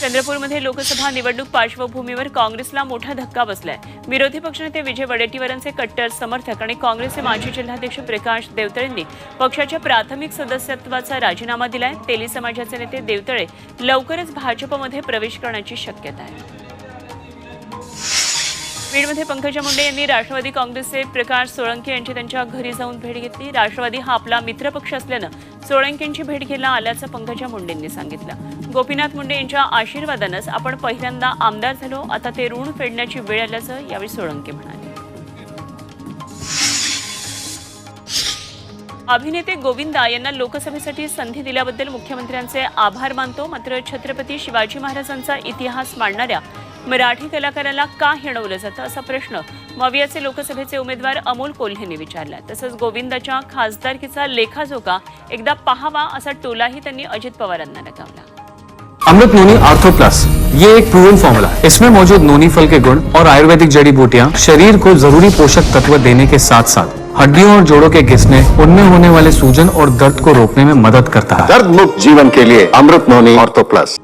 चंद्रपूरमध्ये लोकसभा निवडणूक पार्श्वभूमीवर काँग्रेसला मोठा धक्का बसलाय. विरोधी पक्षनेते विजय वडेट्टीवारांचे कट्टर समर्थक आणि काँग्रेसचे माजी जिल्हाध्यक्ष प्रकाश देवतळेंनी पक्षाच्या प्राथमिक सदस्यत्वाचा राजीनामा दिलाय. तेली समाजाचे नेते देवतळे लवकरच भाजपमध्ये प्रवेश करण्याची शक्यता आहे. बीडमध्ये पंकजा मुंडे यांनी राष्ट्रवादी काँग्रेसचे प्रकाश सोळंके यांची त्यांच्या घरी जाऊन भेट घेतली. राष्ट्रवादी हा आपला मित्रपक्ष असल्यानं सोळंकेंची भेट घ्यायला आल्याचं पंकजा मुंडेंनी सांगितलं. गोपीनाथ मुंडे यांच्या आशीर्वादानंच आपण पहिल्यांदा आमदार झालो. आता ते ऋण फेडण्याची वेळ आल्याचं यावेळी सोळंके म्हणाले. अभिनेते गोविंदा यांना लोकसभेसाठी संधी दिल्याबद्दल मुख्यमंत्र्यांचे आभार मानतो. मात्र छत्रपती शिवाजी महाराजांचा इतिहास मांडणाऱ्या मराठी कलाकाराला का हिणवलं जातं असा प्रश्न मवियाचे लोकसभेचे उमेदवार अमोल कोल्हेंनी विचारला. तसंच गोविंदाच्या खासदारकीचा लेखाजोखा एकदा पाहावा असा टोलाही त्यांनी अजित पवारांना लगावला अमृत नोनी आर्थो प्लस. ये एक प्रूवन फॉर्मूला है इसमें मौजूद नोनी फल के गुण और आयुर्वेदिक जड़ी बूटियाँ शरीर को जरूरी पोषक तत्व देने के साथ साथ हड्डियों और जोड़ों के घिसने उनमें होने वाले सूजन और दर्द को रोकने में मदद करता है। दर्द मुक्त जीवन के लिए अमृत नोनी ऑर्थो प्लस।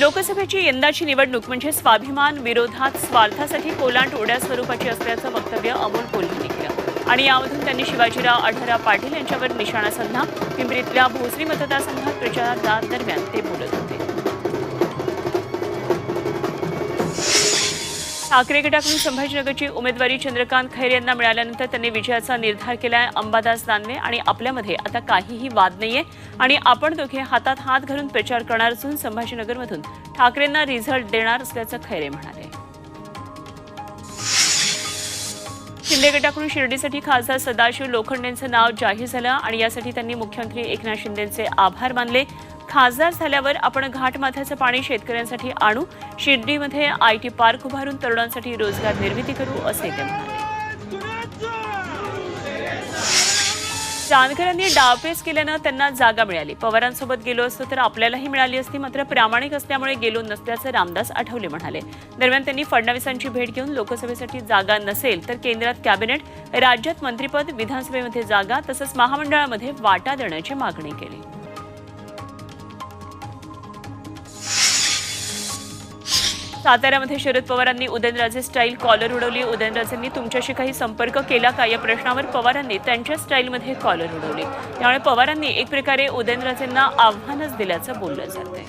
लोकसभेची यंदाची निवडणूक म्हणजे स्वाभिमान विरोधात स्वार्थासाठी कोलांट ओढ्या स्वरूपाची असल्याचं वक्तव्य अमोल कोल्हेंनी केलं. आणि यामधून त्यांनी शिवाजीराव आढळराव पाटील यांच्यावर निशाणा साधला. पिंपरीतल्या भोसरी मतदारसंघात प्रचारादरम्यान ते बोलत होते. ठाकरे गटाकडून संभाजीनगरची उमेदवारी चंद्रकांत खैरे यांना मिळाल्यानंतर त्यांनी विजयाचा निर्धार केलाय अंबादास दानवे आणि आपल्यामध्ये आता काहीही वाद नाहीये. आणि आपण दोघे हातात हात घालून प्रचार करणार असून संभाजीनगरमधून ठाकरेंना रिझल्ट देणार असल्याचं खैरे म्हणाले. शिंदे गटाकडून शिर्डीसाठी खासदार सदाशिव लोखंडेंचं नाव जाहीर झालं आणि यासाठी त्यांनी मुख्यमंत्री एकनाथ शिंदेचे आभार मानले. खासदार झाल्यावर आपण घाटमाथ्याचं पाणी शेतकऱ्यांसाठी आणू. शिर्डीमध्ये आय टी पार्क उभारून तरुणांसाठी रोजगार निर्मिती करू असे ते म्हणाले. जानकरांनी डावपेच केल्यानं त्यांना जागा मिळाली. पवारांसोबत गेलो असतो तर आपल्यालाही मिळाली असती मात्र प्रामाणिक असल्यामुळे गेलो नसल्याचं रामदास आठवले म्हणाले. दरम्यान त्यांनी फडणवीसांची भेट घेऊन लोकसभेसाठी जागा नसेल तर केंद्रात कॅबिनेट राज्यात मंत्रिपद विधानसभेमध्ये जागा तसंच महामंडळामध्ये वाटा देण्याची मागणी केली. साताऱ्यामध्ये शरद पवारांनी उदयनराजे स्टाईल कॉलर उडवली. उदयनराजेंनी तुमच्याशी काही संपर्क केला का? या प्रश्नावर पवारांनी त्यांच्या स्टाईलमध्ये कॉलर उडवली. त्यामुळे पवारांनी एक प्रकारे उदयनराजेंना आव्हानच दिल्याचं बोललं जातंय.